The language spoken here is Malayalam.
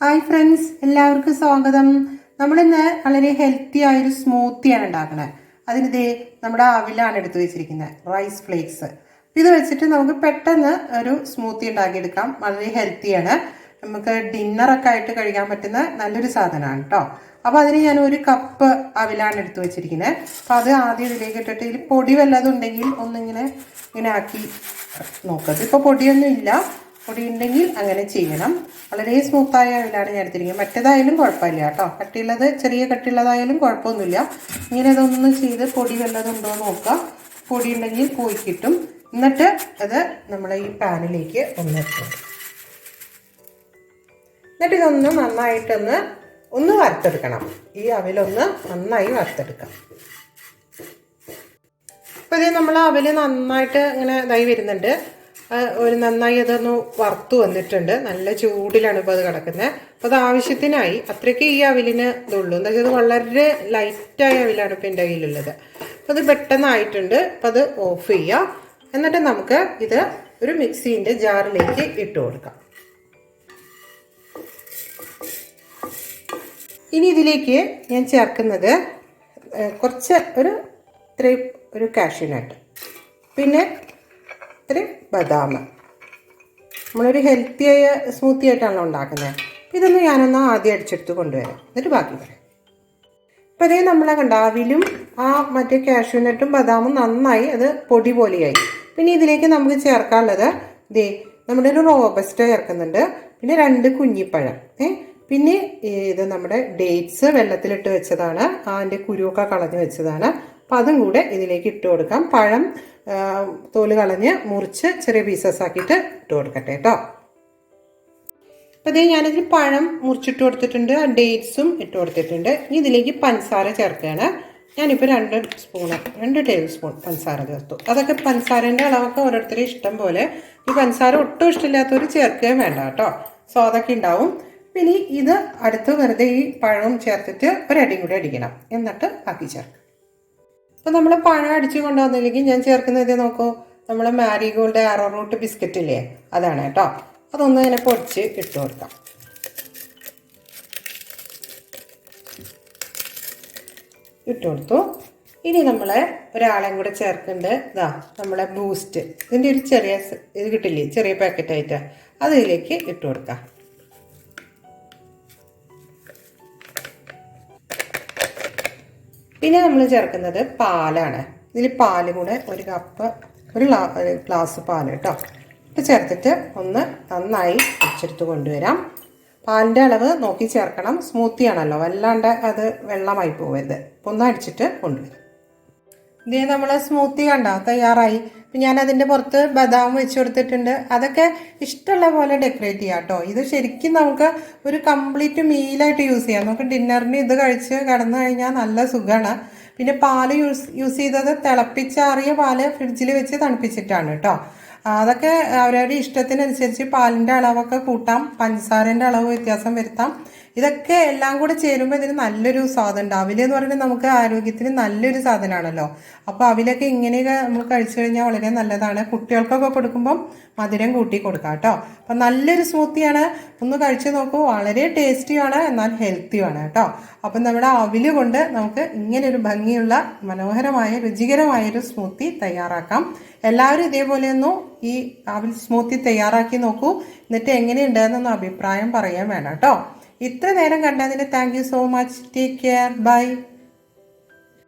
ഹായ് ഫ്രണ്ട്സ് എല്ലാവർക്കും സ്വാഗതം. നമ്മളിന്ന് വളരെ ഹെൽത്തി ആയൊരു സ്മൂത്തിയാണ് ഉണ്ടാക്കുന്നത് അതിനിത് നമ്മുടെ അവിലാണ് എടുത്തു വെച്ചിരിക്കുന്നത് റൈസ് ഫ്ലേക്സ്. ഇത് വെച്ചിട്ട് നമുക്ക് പെട്ടെന്ന് ഒരു സ്മൂത്തി ഉണ്ടാക്കിയെടുക്കാം. വളരെ ഹെൽത്തിയാണ്. നമുക്ക് ഡിന്നറൊക്കെ ആയിട്ട് കഴിക്കാൻ പറ്റുന്ന നല്ലൊരു സാധനമാണ് കേട്ടോ അപ്പോൾ അതിന് ഞാൻ ഒരു കപ്പ് അവിലാണ് എടുത്തു വെച്ചിരിക്കുന്നത്. അപ്പോൾ അത് ആദ്യം ഇതിലേക്ക് ഇട്ടിട്ട് ഇതിൽ പൊടി വല്ലതും ഉണ്ടെങ്കിൽ ഒന്നിങ്ങനെ ഇങ്ങനെ ആക്കി നോക്കത് ഇപ്പോൾ പൊടിയൊന്നും ഇല്ല പൊടി ഉണ്ടെങ്കിൽ അങ്ങനെ ചെയ്യണം. വളരെ സ്മൂത്തായ ഓയിലാണ് ഞാൻ എടുത്തിരിക്കുന്നത്. മറ്റേതായാലും കുഴപ്പമില്ല കേട്ടോ. കട്ടിയുള്ളത് ചെറിയ കട്ടിയുള്ളതായാലും കുഴപ്പമൊന്നുമില്ല. ഇങ്ങനെ ഇതൊന്ന് ചെയ്ത് പൊടി വല്ലതുണ്ടോ എന്ന് നോക്കാം പൊടി ഉണ്ടെങ്കിൽ പോയി കിട്ടും. എന്നിട്ട് അത് നമ്മൾ ഈ പാനിലേക്ക് ഒന്ന് എന്നിട്ട് ഇതൊന്ന് നന്നായിട്ടൊന്ന് ഒന്ന് വറുത്തെടുക്കണം. ഈ അവിലൊന്ന് നന്നായി വറുത്തെടുക്കാം. അപ്പോൾ ഇത് നമ്മൾ അവൽ നന്നായിട്ട് ഇങ്ങനെ ഇതായി വരുന്നുണ്ട്. ഒരു നന്നായി അതൊന്ന് വറുത്ത് വന്നിട്ടുണ്ട്. നല്ല ചൂടിലാണ് ഇപ്പോൾ അത് കിടക്കുന്നത്. അപ്പോൾ അത് ആവശ്യത്തിനായി അത്രയ്ക്ക് ഈ അവിലിന് ഇതുള്ളൂ. എന്താ വെച്ചാൽ വളരെ ലൈറ്റായ അവിലാണ് ഇപ്പോൾ എന്റെ കയ്യിലുള്ളത്. അപ്പോൾ അത് പെട്ടെന്നായിട്ടുണ്ട്. അപ്പോൾ അത് ഓഫ് ചെയ്യുക എന്നിട്ട് നമുക്ക് ഇത് ഒരു മിക്സീന്റെ ജാറിലേക്ക് ഇട്ട് കൊടുക്കാം. ഇനി ഇതിലേക്ക് ഞാൻ ചേർക്കുന്നത് കുറച്ച് ഒരു ഇത്രയും ഒരു കാഷ്യൂനട്ട്. പിന്നെ ബദാം. നമ്മളൊരു ഹെൽത്തി ആയ സ്മൂത്തി ആയിട്ടാണല്ലോ ഉണ്ടാക്കുന്നത്. ഇതൊന്ന് ഞാനൊന്ന് ആദ്യം അടിച്ചെടുത്ത് കൊണ്ടുവരാം. എന്നിട്ട് ബാക്കി പറയാം. ഇപ്പം അതേ നമ്മളെ കണ്ട അവിലും ആ മറ്റേ കാഷ്യൂനട്ടും ബദാമും നന്നായി അത് പൊടി പോലെയായി. പിന്നെ ഇതിലേക്ക് നമുക്ക് ചേർക്കാനുള്ളത് ഇതേ നമ്മുടെ ഒരു റോബസ്റ്റ ചേർക്കുന്നുണ്ട്. പിന്നെ രണ്ട് കുഞ്ഞിപ്പഴം. ഏ പിന്നെ ഇത് നമ്മുടെ ഡേറ്റ്സ് വെള്ളത്തിലിട്ട് വെച്ചതാണ്. അതിന്റെ കുരുവൊക്കെ കളഞ്ഞു വെച്ചതാണ്. അപ്പം അതും കൂടെ ഇതിലേക്ക് ഇട്ട് കൊടുക്കാം. പഴം തോൽ കളഞ്ഞ് മുറിച്ച് ചെറിയ പീസസ് ആക്കിയിട്ട് ഇട്ട് കൊടുക്കട്ടെ കേട്ടോ അപ്പോൾ ഇതേ ഞാനിതിൽ പഴം മുറിച്ചിട്ട് കൊടുത്തിട്ടുണ്ട് ഡേറ്റ്സും ഇട്ട് കൊടുത്തിട്ടുണ്ട്. ഇനി ഇതിലേക്ക് പഞ്ചസാര ചേർക്കുകയാണ്. ഞാനിപ്പോൾ രണ്ട് സ്പൂൺ രണ്ട് ടേബിൾ സ്പൂൺ പഞ്ചസാര ചേർത്തു. അതൊക്കെ പഞ്ചസാരേന്റെ അളവൊക്കെ ഓരോരുത്തരും ഇഷ്ടം പോലെ. ഈ പഞ്ചസാര ഒട്ടും ഇഷ്ടമില്ലാത്തവർ ചേർക്കുകയും വേണ്ട കേട്ടോ സോ അതൊക്കെ ഉണ്ടാവും. പിന്നെ ഇത് അടുത്ത് വെറുതെ ഈ പഴവും ചേർത്തിട്ട് ഒരടിയും കൂടി അടിക്കണം. എന്നിട്ട് ബാക്കി ചേർക്കാം. അപ്പോൾ നമ്മൾ പഴം അടിച്ചു കൊണ്ടുവന്നില്ലെങ്കിൽ ഞാൻ ചേർക്കുന്നത് നോക്കൂ. നമ്മൾ മാരിഗോൾഡ് അറോറൂട്ട് ബിസ്ക്കറ്റ് ഇല്ലേ? അതാണ് കേട്ടോ. അതൊന്ന് ഇങ്ങനെ പൊടിച്ച് ഇട്ട് കൊടുക്കാം. ഇട്ട് കൊടുത്തു. ഇനി നമ്മൾ ഒരാളെയും കൂടെ ചേർക്കുന്നുണ്ട്. ഇതാ നമ്മളെ ബൂസ്റ്റ്. ഇതിന്റെ ഒരു ചെറിയ ഇത് കിട്ടില്ലേ? ചെറിയ പാക്കറ്റായിട്ട്. അതിലേക്ക് ഇട്ട് കൊടുക്കാം. പിന്നെ നമ്മൾ ചേർക്കുന്നത് പാലാണ്. ഇതിൽ പാലും കൂടെ ഒരു കപ്പ് ഒരു ഗ്ലാസ് പാൽ കേട്ടോ. ഇത് ചേർത്തിട്ട് ഒന്ന് നന്നായി അടിച്ചെടുത്ത് കൊണ്ടുവരാം. പാലിന്റെ അളവ് നോക്കി ചേർക്കണം. സ്മൂത്തി ആണല്ലോ. വല്ലാണ്ട് അത് വെള്ളമായി പോകരുത് ഒന്ന് അടിച്ചിട്ട് കൊണ്ടുവരാം. ഇതേ നമ്മൾ സ്മൂത്തി കണ്ട? തയ്യാറായി. ഞാൻ അതിന്റെ പുറത്ത് ബദാം വെച്ച് കൊടുത്തിട്ടുണ്ട്. അതൊക്കെ ഇഷ്ടമുള്ള പോലെ ഡെക്കറേറ്റ് ചെയ്യാം കേട്ടോ ഇത് ശരിക്കും നമുക്ക് ഒരു കംപ്ലീറ്റ് മീലായിട്ട് യൂസ് ചെയ്യാം. നമുക്ക് ഡിന്നറിന് ഇത് കഴിച്ച് കിടന്നു കഴിഞ്ഞാൽ നല്ല സുഖമാണ് പിന്നെ പാൽ യൂസ് യൂസ് ചെയ്തത് തിളപ്പിച്ചാറിയ പാൽ ഫ്രിഡ്ജിൽ വെച്ച് തണുപ്പിച്ചിട്ടാണ് കേട്ടോ അതൊക്കെ അവരവരുടെ ഇഷ്ടത്തിനനുസരിച്ച് പാലിന്റെ അളവൊക്കെ കൂട്ടാം. പഞ്ചസാരന്റെ അളവ് വ്യത്യാസം വരുത്താം. ഇതൊക്കെ എല്ലാം കൂടെ ചേരുമ്പോൾ ഇതിന് നല്ലൊരു സ്വാദം ഉണ്ട്. അവിലെ എന്ന് പറയുന്നത് നമുക്ക് ആരോഗ്യത്തിന് നല്ലൊരു സാധനമാണല്ലോ അപ്പോൾ അവിലൊക്കെ ഇങ്ങനെയൊക്കെ നമ്മൾ കഴിച്ചു കഴിഞ്ഞാൽ വളരെ നല്ലതാണ്. കുട്ടികൾക്കൊക്കെ കൊടുക്കുമ്പം മധുരം കൂട്ടി കൊടുക്കാം കേട്ടോ. അപ്പം നല്ലൊരു സ്മൂത്തിയാണ്. ഒന്ന് കഴിച്ചു നോക്കൂ. വളരെ ടേസ്റ്റിയാണ് എന്നാൽ ഹെൽത്തിയാണ് കേട്ടോ. അപ്പം നമ്മുടെ അവിൽ കൊണ്ട് നമുക്ക് ഇങ്ങനൊരു ഭംഗിയുള്ള മനോഹരമായ രുചികരമായ ഒരു സ്മൂത്തി തയ്യാറാക്കാം. എല്ലാവരും ഇതേപോലെ ഒന്ന് ഈ അവിൽ സ്മൂത്തി തയ്യാറാക്കി നോക്കൂ. എന്നിട്ട് എങ്ങനെയുണ്ടെന്നൊന്ന് അഭിപ്രായം പറയാൻ വേണം കേട്ടോ. ഇത്ര നേരം കണ്ടതിന് thank you so much take care bye